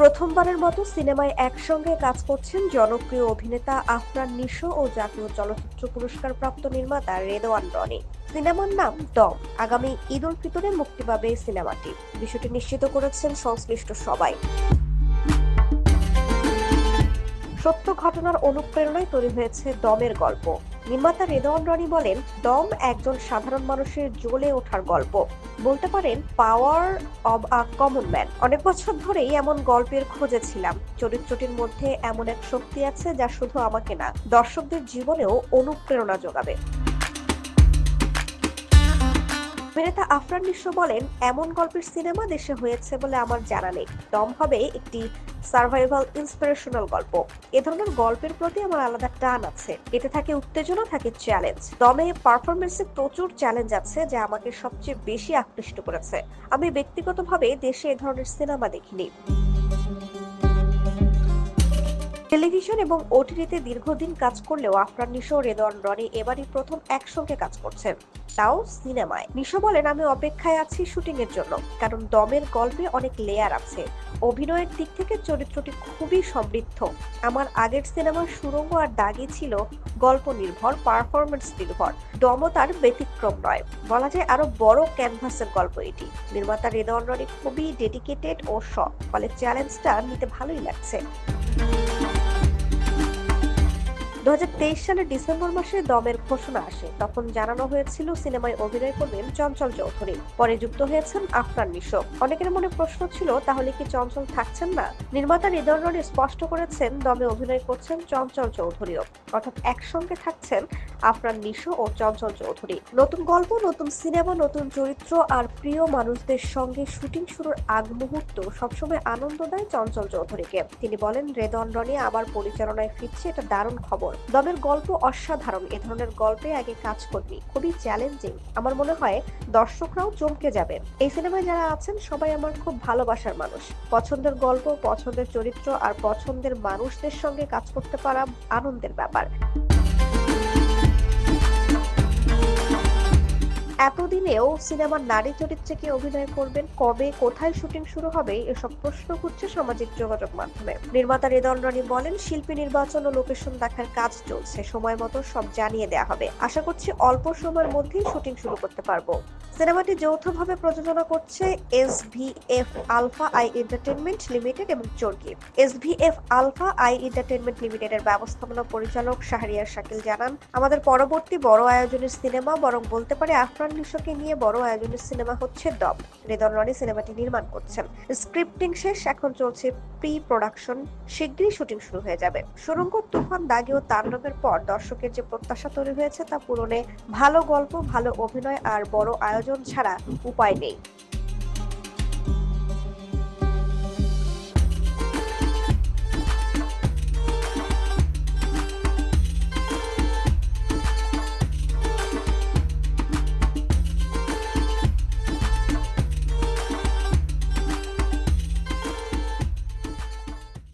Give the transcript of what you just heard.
প্রথমবারের মতো সিনেমায় একসঙ্গে কাজ করছেন জনপ্রিয় অভিনেতা আফরান নিশো ও জাতীয় চলচ্চিত্র পুরস্কার প্রাপ্ত নির্মাতা রেদওয়ান রনি। সিনেমার নাম দম। আগামী ঈদ উল ফিতরে মুক্তি পাবে সিনেমাটি। বিষয়টি নিশ্চিত করেছেন সংশ্লিষ্ট সবাই। সত্য ঘটনার অনুপ্রেরণায় তৈরি হয়েছে দমের গল্প। নির্মাতা রেদওয়ান রনি বলেন, দম একজন সাধারণ মানুষের জ্বলে ওঠার গল্প। বলতে পারেন, power of a common man. অনেক বছর ধরেই এমন গল্পের খোঁজে ছিলাম। চরিত্রটির মধ্যে এমন এক শক্তি আছে যা শুধু আমাকে না, দর্শকদের জীবনেও অনুপ্রেরণা যোগাবে। অভিনেতা আফরান নিঃস্ব বলেন, এমন গল্পের সিনেমা দেশে হয়েছে বলে আমার জানা নেই। দম হবে একটি সার্ভাইভাল ইন্সপিরেশনাল গল্প। এ ধরনের গল্পের প্রতি আমার আলাদা টান আছে। এতে থাকে উত্তেজনা, থাকে চ্যালেঞ্জ দমে পারফরমেন্সে প্রচুর চ্যালেঞ্জ আছে যা আমাকে সবচেয়ে বেশি আকৃষ্ট করেছে। আমি ব্যক্তিগতভাবে দেশে এ ধরনের সিনেমা দেখিনি। টেলিভিশন এবং ওটিটিতে দীর্ঘদিন কাজ করলেও আফরান, নিশো ও রেদওয়ান রনি এবারই প্রথম একসঙ্গে কাজ করছেন তাও সিনেমায়। নিশো বলেন, আমি অপেক্ষায় আছি শুটিং এর জন্য, কারণ দমের গল্পে অনেক লেয়ার আছে। অভিনয়ের দিক থেকে চরিত্রটি খুবই সমৃদ্ধ। আমার আগের সিনেমার সুরঙ্গ আর দাগি ছিল গল্প নির্ভর পারফরমেন্স নির্ভর। দমও তার ব্যতিক্রম নয়। বলা যায়, আরও বড় ক্যানভাসের গল্প এটি। নির্মাতা রেদওয়ান রনি খুবই ডেডিকেটেড ও শখ, ফলে চ্যালেঞ্জটা নিতে ভালোই লাগছে। দু হাজার তেইশ সালের ডিসেম্বর মাসে দমের ঘোষণা আসে। তখন জানানো হয়েছিল, সিনেমায় অভিনয় করবেন চঞ্চল চৌধুরী। পরে যুক্ত হয়েছেন আফরান নিশো অনেকের মনে প্রশ্ন ছিল, তাহলে কি চঞ্চল থাকছেন না? নির্মাতা হৃদয় স্পষ্ট করেছেন, দমে অভিনয় করছেন চঞ্চল চৌধুরীও। অর্থাৎ একসঙ্গে থাকছেন আফরান নিশো ও চঞ্চল চৌধুরী। নতুন গল্প, নতুন সিনেমা, নতুন চরিত্র আর প্রিয় মানুষদের সঙ্গে শুটিং শুরুর আগ মুহূর্ত সবসময় আনন্দ দেয় চঞ্চল চৌধুরীকে। তিনি বলেন রেদন রনি আবার পরিচালনায় ফিরছে, এটা দারুণ খবর। দমের গল্প অসাধারণ। এ ধরনের গল্পে আগে কাজ করবি। খুবই চ্যালেঞ্জিং আমার মনে হয় দর্শকরাও চমকে যাবেন এই সিনেমায় যারা আছেন, সবাই আমার খুব ভালোবাসার মানুষ। পছন্দের গল্প, পছন্দের চরিত্র আর পছন্দের মানুষদের সঙ্গে কাজ করতে পারা আনন্দের ব্যাপার। এতদিনেও সিনেমার নারী চরিত্রে কি অভিনয় করবেন? কবে কোথায় শুটিং শুরু হবে? এসব প্রশ্ন ঘুরছে সামাজিক যোগাযোগ মাধ্যমে। নির্মাতা রেদন রানী বলেন, শিল্পী নির্বাচন ও লোকেশন দেখার কাজ চলছে। সময় মতো সব জানিয়ে দেওয়া হবে। আশা করছি অল্প সময়ের মধ্যেই শুটিং শুরু করতে পারব। সিনেমাটি যৌথভাবে প্রযোজনা করছে S V F Alpha I entertainment limited এবং Chorki. S V F Alpha I entertainment লিমিটেডের ব্যবস্থাপনা পরিচালক শাহরিয়ার শাকিল জানান, আমাদের পরবর্তী বড় আয়োজনের সিনেমা, বরং বলতে পারে আফরান নিশোকে নিয়ে বড় আয়োজনের সিনেমা হচ্ছে দম। রেদন রনি সিনেমাটি নির্মাণ করছেন। স্ক্রিপ্টিং শেষ, এখন চলছে প্রি প্রোডাকশন শিগগিরই শুটিং শুরু হয়ে যাবে। সুরঙ্গ, তুফান, দাগি ও তাণ্ডবের পর দর্শকের যে প্রত্যাশা তৈরি হয়েছে তা পূরণে ভালো গল্প, ভালো অভিনয় আর বড় আয়োজন ছাড়া উপায় নেই।